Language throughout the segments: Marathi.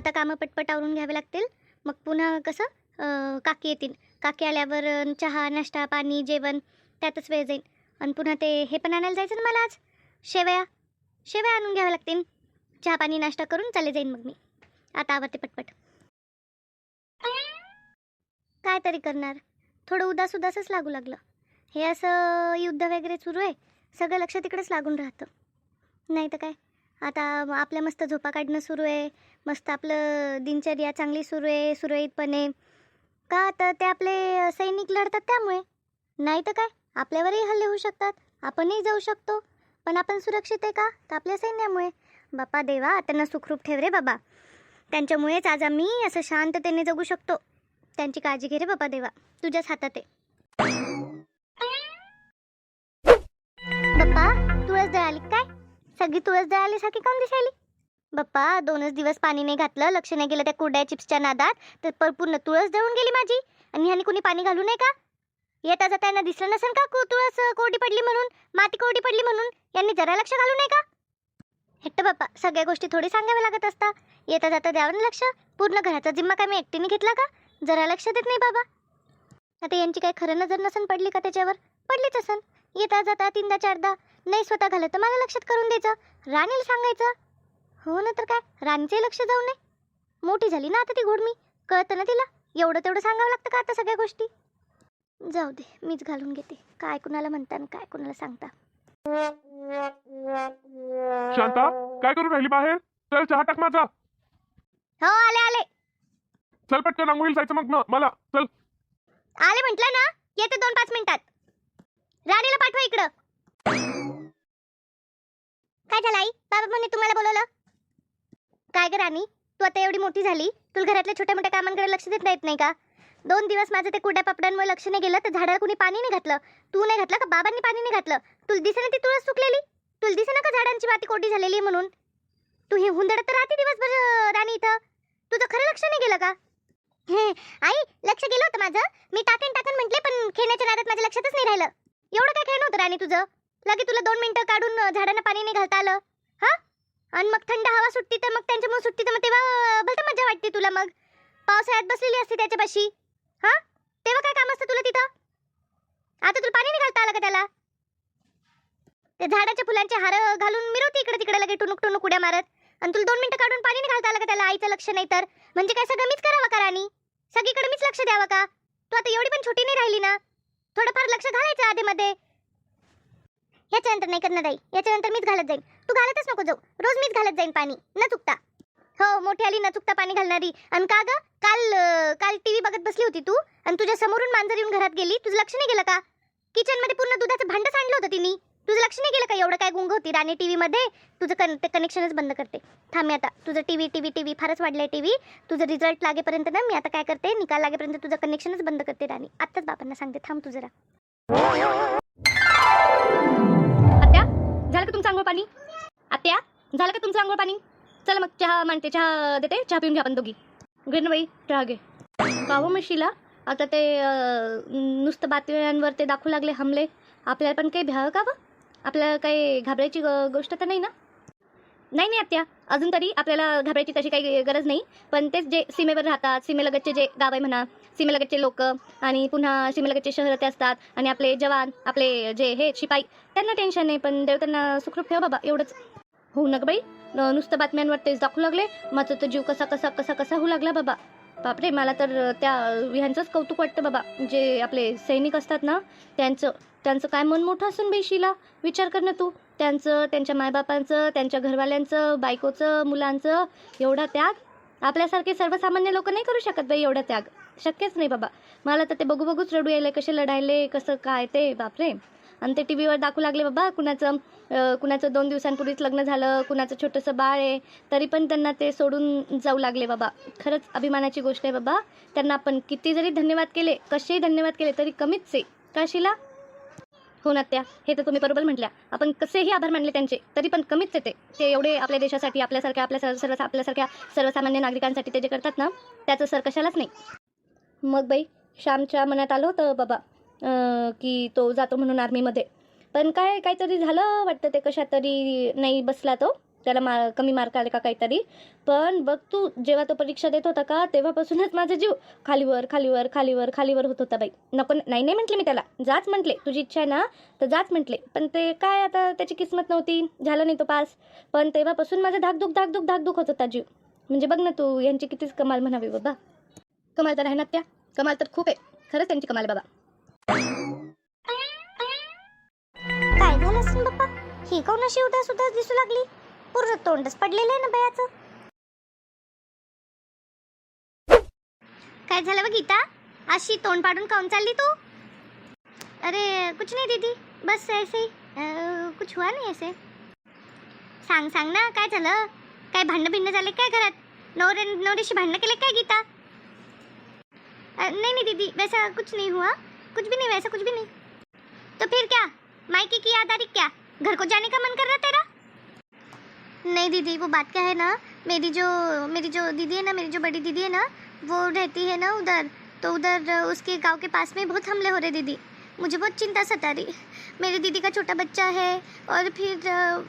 आता कामं पटपट आवरून घ्यावे लागतील. मग पुन्हा कसं काकी येतील. काकी आल्यावर चहा नाश्ता पाणी जेवण त्यातच वेळ जाईल. आणि पुन्हा ते हे पण आणायला जायचं ना मला आज? शेवया शेवया आणून घ्याव्या लागतील. चहा पाणी नाश्ता करून चाले जाईन मग मी. आता आवडते पटपट. काय तरी करणार? थोडं उदास उदासच लागू लागलं. हे असं युद्ध वगैरे सुरू आहे. सगळं लक्ष तिकडेच लागून राहतं. नाही तर काय? आता आपल्या मस्त झोपा काढणं सुरू आहे. मस्त आपलं दिनचर्या चांगली सुरू आहे सुरळीतपणे का तर ते आपले सैनिक लढतात त्यामुळे? नाही तर काय? आपल्यावरही हल्ले होऊ शकतात. आपणही जाऊ शकतो. पण आपण सुरक्षित आहे का? तर आपल्या सैन्यामुळे. बापा देवा त्यांना सुखरूप ठेव रे बाबा. त्यांच्यामुळेच आज आम्ही असं शांततेने जगू शकतो. त्यांची काळजी घे रे बाबा देवा. तुझ्याच हातात आहे. बाप्पा तुळस दळाली काय सगळी तुळस जळालीसारखी काऊन दिसायली? बाप्पा दोनच दिवस पाणी नाही घातलं लक्ष नाही गेलं त्या कुरड्या चिप्सच्या नादात तर पर- पूर्ण तुळस जळून गेली माझी. आणि ह्याने कुणी पाणी घालू नये का? येता जाताना दिसलं नसेल का को तुळस कोरडी पडली म्हणून? माती कोरडी पडली म्हणून? यांनी जरा लक्ष घालू नये का? हेट्ट बाप्पा सगळ्या गोष्टी थोडी सांगाव्या लागत असता. येता जाता द्यावं ना लक्ष? पूर्ण घराचा जिम्मा काय मी एकटीने घेतला का? जरा लक्ष देत नाही बाबा. आता यांची काही खरं नजर नसन पडली का त्याच्यावर? पडलीच असन. येता जाता तीनदा चारदा नाही स्वतः घालत तर मला लक्षात करून द्यायचं. राणीला सांगायचं. हो ना तर काय? राणीचे लक्ष जाऊ नये. मोठी झाली ना आता ती घोडमी? कळतं ना तिला? एवढं तेवढं सांगावं लागतं का आता सगळ्या गोष्टी? जाऊ दे मीच घालून घेते. काय कुणाला म्हणता आणि काय कुणाला सांगता? शांता काय करून राहिली बाहेर? चल चहा टाक माझा. हो आले आले. चल पटकन आंघोळीला जायचं मग न मला. चल. आले म्हटलं ना? येते दोन पाच मिनिटात. राणीला पाठवा इकडं. काय झालं आई? बाबा म्हणे तुम्हाला बोलवलं. काय ग राणी? तू आता एवढी मोठी झाली. तुला घरातल्या छोट्या मोठ्या कामांकडे लक्ष देत येत नाही का? दोन दिवस माझं ते कुड्या पापड्यांमुळे लक्ष नाही गेलं तर झाडाला कुणी पाणी नाही घातलं. तू नाही घातलं का? बाबांनी पाणी नाही घातलं. तुला दिसे ना ती तुळस सुकलेली? तुला दिसे ना का झाडांची माती कोरडी झालेली आहे म्हणून? तू हे हुंदडत तर राहते दिवसभर राणी इथं. तुझं खरं लक्ष नाही गेलं का? हे आई लक्ष गेलं होतं माझं? मी टाकन टाकन म्हटले पण खेळण्याच्या नादात माझ्या लक्षातच नाही राहिलं. एवढं काय खेळणं होतं राणी तुझं? लगे तुला दोन मिनिटं काढून झाडांना पाणी नाही घालता आलं? हा? आणि मग थंड हवा सुटती तर मग त्यांच्यामुळे सुटती तर मग तेव्हा भलतं मजा वाटते तुला मग. पावसाळ्यात बसलेली असते त्याच्यापाशी. हा? तेव्हा काय काम असतं तुला तिथं? आता तुला पाणी नाही घालता आलं का त्याला? ते झाडाच्या फुलांचे हार घालून मिरवते इकडे तिकडे लगे टुनुक टुनुक उड्या मारत. आणि तुला दोन मिनिटं काढून पाणी नाही घालता आलं का त्याला? आईचं लक्ष नाही तर. म्हणजे काय सगळं मीच करावं का राणी? सगळीकडे मीच लक्ष द्यावं का? तू आता एवढी पण छोटी नाही राहिली ना. थोडंफार लक्ष घालायचं आधीमध्ये. याच्यानंतर नाही करणार आई. याच्यानंतर मीच घालत जाईन. तू घालतच नको जाऊ. रोज मीच घालत जाईन पाणी. न चुकता. हो मोठी आली न चुकता पाणी घालणारी. आणि का ग? काल काल टीव्ही बघत बसली होती तू? आणि तुझ्या समोरून मांजर येऊन घरात गेली? तुझं लक्ष नाही गेलं का? किचनमध्ये पूर्ण दुधाचं भांड सांडलं होतं तिने. तुझं लक्ष नाही गेलं का एवढं काय गुंग होती राणी टीव्ही मध्ये? तुझं कन ते कनेक्शनच बंद करते. थांब मी आता. तुझं टीव्ही टीव्ही टीव्ही फारच वाढलंय टीव्ही तुझं रिझल्ट लागेपर्यंत ना मी आता काय करते? निकाल लागेपर्यंत तुझं कनेक्शनच बंद करते राणी. आत्ताच बापांना सांगते. थांब तू जरा. आत्या झालं का तुमचं आंघोळ पाणी? आत्या झालं का तुमचं आंघोळ पाणी? चला मग चहा मांडते. चहा देते. चहा पिऊन घ्या आपण दोघी. घे बाई चहा घे. कावं म्हशीला. आता ते नुसतं बातम्यांवर ते दाखवू लागले हमले. आपल्याला पण काही भ्यावं का बा आपल्याला काही घाबरायची ग- गोष्ट तर नाही ना? नाही नाही आत्या. अजून तरी आपल्याला घाबरायची तशी काही गरज नाही. पण तेच जे सीमेवर राहतात सीमेलगतचे जे गाव आहे म्हणा सीमेलगतचे लोक आणि पुन्हा सीमेलगतचे शहर ते असतात आणि आपले जवान आपले जे हे शिपाई त्यांना टेन्शन नाही. पण देव त्यांना सुखरूप ठेवा बाबा एवढंच. होऊ नका बाई. नुसतं बातम्यांवर तेच दाखवू लागले. माझा तर जीव कसा कसा कसा कसा होऊ लागला बाबा. बापरे मला तर त्या ह्यांचंच कौतुक वाटतं बाबा. जे आपले सैनिक असतात ना त्यांचं. त्यांचं काय मन मोठं असून बेशीला? विचार कर ना तू. त्यांचं त्यांच्या मायबापांचं त्यांच्या घरवाल्यांचं बायकोचं मुलांचं एवढा त्याग? आपल्यासारखे सर्वसामान्य लोक नाही करू शकत बाई एवढा त्याग. शक्यच नाही बाबा. मला तर ते बघू बघूच रडू यायले कसे लढायले कसं काय ते बापरे. आणि ते टी व्हीवर दाखवू लागले बाबा कुणाचं कुणाचं दोन दिवसांपूर्वीच लग्न झालं कुणाचं छोटंसं बाळ आहे तरी पण त्यांना ते सोडून जाऊ लागले बाबा. खरंच अभिमानाची गोष्ट आहे बाबा. त्यांना आपण किती जरी धन्यवाद केले कसेही धन्यवाद केले तरी कमीच आहे. का शिला? हो ना त्या हे तर तुम्ही बरोबर म्हटल्या. आपण कसेही आभार मानले त्यांचे तरी पण कमीच येते ते. एवढे आपल्या देशासाठी आपल्यासारख्या आपल्या सर्व सर्व आपल्यासारख्या सर्वसामान्य नागरिकांसाठी ते जे करतात ना त्याचं सर कशालाच नाही. मग बाई श्यामच्या मनात आलं होतं बाबा की तो जातो म्हणून आर्मीमध्ये पण काय काहीतरी झालं वाटतं ते कशात तरी नाही बसला तो. त्याला मा कमी मार्क आले का काहीतरी. पण बघ तू जेव्हा तो परीक्षा देत होता का तेव्हापासूनच माझा जीव खालीवर खालीवर खालीवर खालीवर होत होता बाई. नको नाही नाही म्हटले मी त्याला. जाच म्हटले. तुझी इच्छा आहे ना तर जाच म्हटले. पण ते काय आता त्याची किस्मत नव्हती. झालं नाही तो पास. पण तेव्हापासून माझा धाकधूक धाकधूक धाकधूक होत होता जीव. म्हणजे बघ ना तू यांची कितीच कमाल म्हणावी बाबा. कमाल तर आहे ना त्या. कमाल तर खूप आहे. खरंच त्यांची कमाल बाबा. काय झालं बाप्पा? ही कोण अशी उदास उदास दिसू लागली? पूर्ण तोंडच पडलेलं आहे ना बयाचं? काय झालं बघ गीता? अशी तोंड पाडून काऊन चालली तू? अरे कुछ नहीं दीदी बस ऐसे ही. कुछ हुआ नहीं ऐसे. सांग सांग ना काय झालं? काय भांडणं भिंड झाले काय घरात? नवरे नवरेशी भांडणं केले काय गीता? अं, नहीं नहीं दीदी वैसा कुछ नहीं हुआ. कुछ भी नहीं वैसा कुछ भी नहीं. तो फिर क्या? मायके की याद आ रही क्या? घर को जाने का मन कर रहा तेरा? नहीं दीदी, वो बात क्या है ना, मेरी जो मेरी जो दीदी है ना, मेरी जो बड़ी दीदी है ना, वो रहती है ना उधर तो उधर उसके गाँव के पास में बहुत हमले हो रहे दीदी। मुझे बहुत चिंता सता रही। मेरी दीदी का छोटा बच्चा है और फिर,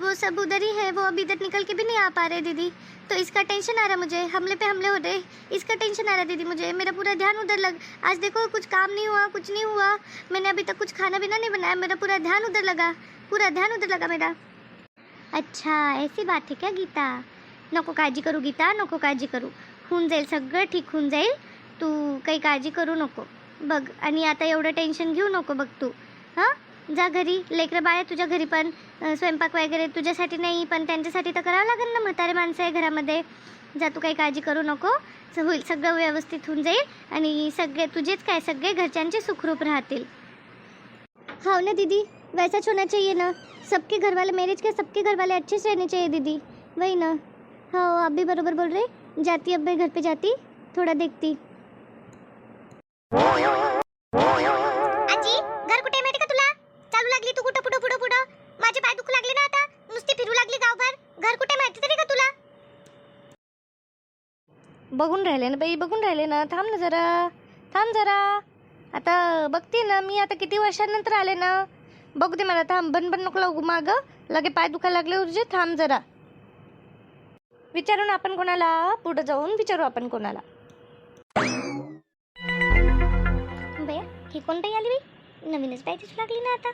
वो सब उधर ही है, वो अभी इधर निकल के भी नहीं आ पा रहे दीदी। तो इसका टेंशन आ रहा मुझे, हमले पे हमले हो रहे, इसका टेंशन आ रहा है दीदी मुझे। मेरा पूरा ध्यान उधर लग, आज देखो कुछ काम नहीं हुआ, कुछ नहीं हुआ। मैंने अभी तक कुछ खाना पीना नहीं बनाया, मेरा पूरा ध्यान उधर लगा, पूरा ध्यान उधर लगा मेरा। अच्छा ऐसी बात है क्या गीता? नको काळजी करू गीता नको काळजी करू. होऊन जाईल सगळं ठीक होऊन जाईल. तू काही काळजी करू नको. बघ आणि आता एवढं टेन्शन घेऊ नको बघ तू. हां? जा घरी लेकरं बाळ आहे तुझ्या घरी पण. स्वयंपाक वगैरे तुझ्यासाठी नाही पण त्यांच्यासाठी तर करावं लागेल ना म्हातारे माणसं आहे घरामध्ये. जा तू काही काळजी करू नको. होईल सगळं व्यवस्थित होऊन जाईल. आणि सगळे तुझेच काय सगळे घरच्यांचे सुखरूप राहतील. हो ना दीदी. वैसा होना चाहिए ना. सबके घर वाले मैरिज के सबके घर वाले अच्छे से रहने चाहिए दीदी। वही ना। हाँ आप भी बरोबर बोल रहे जाती अब मैं घर पे जाती थोड़ा देखती। आजी घर कुठे माहिती का तुला चालू लागली तू कुठं? पुढं पुढं पुढं। माझे पाय दुखू लागले ना आता। नुसती फिरू लागली गावभर। घर कुठे माहिती तरी का तुला? बघून राहिले ना बाई बघून राहिले ना. थांब ना जरा. थांब जरा. आता बघते ना मी आता किती वर्षानंतर आले ना. बघू दे मला थांब. बन बन नको लागू माग. लगे पाय दुखायला लागले तुझे थांब जरा. विचारू ना आपण कोणाला? पुढे जाऊन विचारू आपण कोणाला. बया ही कोण बाई आली बाई? नवीनच बाई दिसू लागली ना आता.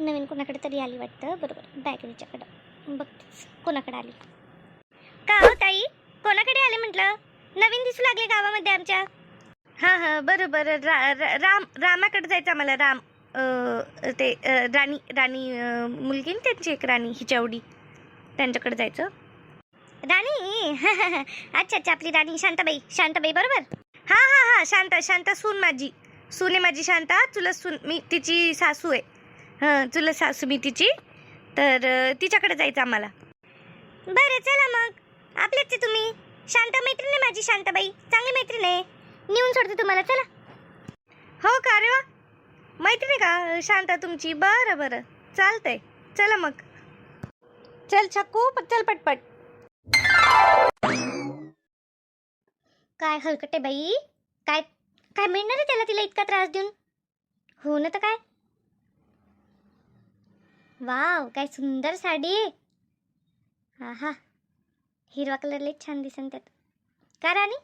नवीन कोणाकडे तरी आली वाटतं. बरोबर. बॅकरीच्याकडं बघतेच कोणाकडे आली. का हो ताई? कोणाकडे आले म्हटलं? नवीन दिसू लागले गावामध्ये आमच्या. हां हां. बरं बरं रा, रा, राम रामाकडे जायचं आम्हाला राम. ते राणी राणी मुलगी ना त्यांची एक राणी हिच्यावडी त्यांच्याकडे जायचं. राणी! अच्छा अच्छा आपली राणी शांताबाई. शांताबाई बरोबर? हा हा हा शांता शांता सून माझी. सून आहे माझी शांता तुला सून मी तिची सासू आहे. हां तुला सासू मी तिची. तर तिच्याकडे जायचं आम्हाला. बरं चला मग. आपल्याच आहे तुम्ही. शांता मैत्रीण आहे माझी शांताबाई. चांगली मैत्रीण आहे. नेऊन सोडते तुम्हाला चला. हो का? अरे वा! मैत्रिणी का? शांता तुमची? बरं बरं. चालतंय. चला मग. चल छक्कू चल पटपट. काय हलकटे बाई? काय काय मिळणार आहे त्याला तिला इतका त्रास देऊन? हो ना तर काय? वाव काय सुंदर साडी. हा हा हिरवा कलर लई छान दिसन त्यात. का राणी?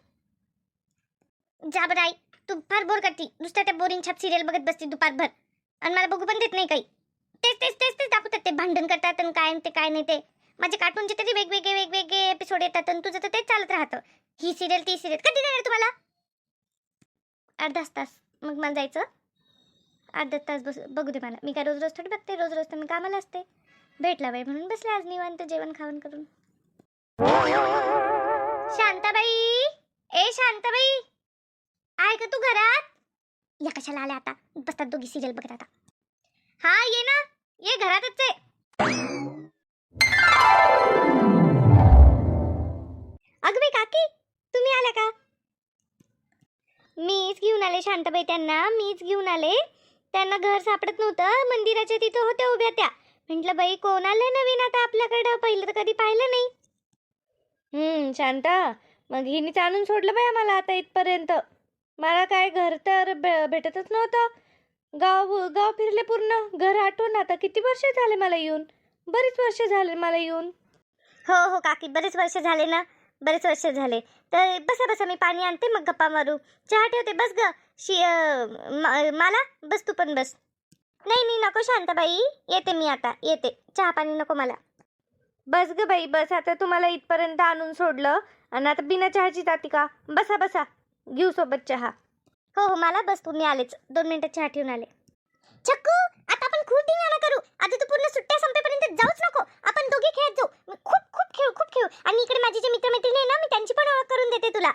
जा बरं आई. तू फार बोर करती. नुसतं त्या बोरिंग छाप सिरियल बघत बसती दुपारभर. आणि मला बघू पण देत नाही काही. तेच तेच तेच तेच दाखवतात ते. भांडण करतात आणि काय ते काय नाही ते. माझे कार्टूनचे तरी वेगवेगळे वेगवेगळे एपिसोड येतात आणि तुझं तर तेच चालत राहतं. ही सिरियल ती सिरियल कधी देणार तुम्हाला? अर्धाच तास. मग मला जायचं. अर्धा तास बस बघू दे मला. मी काय रोज रोज थोडी बघते. रोज रोज तर मी कामाला असते. भेटला वेळ म्हणून बसले आज निवांत जेवण खावण करून. शांताबाई! ए शांताबाई! आहे का तू घरात? या कशाला आल्या आता? बसतात दोघी सिरियल बघत आता. हा ये ना. ये घरातच आहे अगं बाई काकी तुम्ही आल्या का? मीच घेऊन आले शांताबाई त्यांना. मीच घेऊन आले. त्यांना घर सापडत नव्हतं. मंदिराच्या तिथं होत्या उभ्या त्या. म्हटलं बाई कोण आलं नवीन आता आपल्याकडं? पहिलं तर कधी पाहिलं नाही. हम्म शांता मग हिनीच आणून सोडलं बाई आम्हाला आता इथपर्यंत. मला काय घर तर भे- भेटतच नव्हतं. गाव गाव फिरले पूर्ण. घर आठवून आता किती वर्ष झाले मला येऊन? बरीच वर्ष झाले मला येऊन. हो हो काकी बरेच वर्ष झाले ना? बरेच वर्ष झाले. तर बसा बसा मी पाणी आणते मग गप्पा मारू. चहा ठेवते बस ग. शी मला? बस तू पण बस. नाही नाही नको शांताबाई. येते मी आता. येते. चहा पाणी नको मला. बस ग बाई बस. आता तुम्हाला इथपर्यंत आणून सोडलं. आणि आता बिना चहाची जाती का? बसा बसा. घेऊ सोबत चहा. हो हो मला बस तुम्ही आलेच. दोन मिनिटं चहा ठेवून आले. छक्कू आता आपण खूप धिंगाणा करू. आता तू पूर्ण सुट्ट्या संपेपर्यंत जाऊच नको. आपण दोघे खेळत जाऊ. मी खूप खूप खेळू खूप खेळू. आणि इकडे माझे जे मित्र मैत्रिणी आहे ना मी त्यांची पण ओळख करून देते तुला.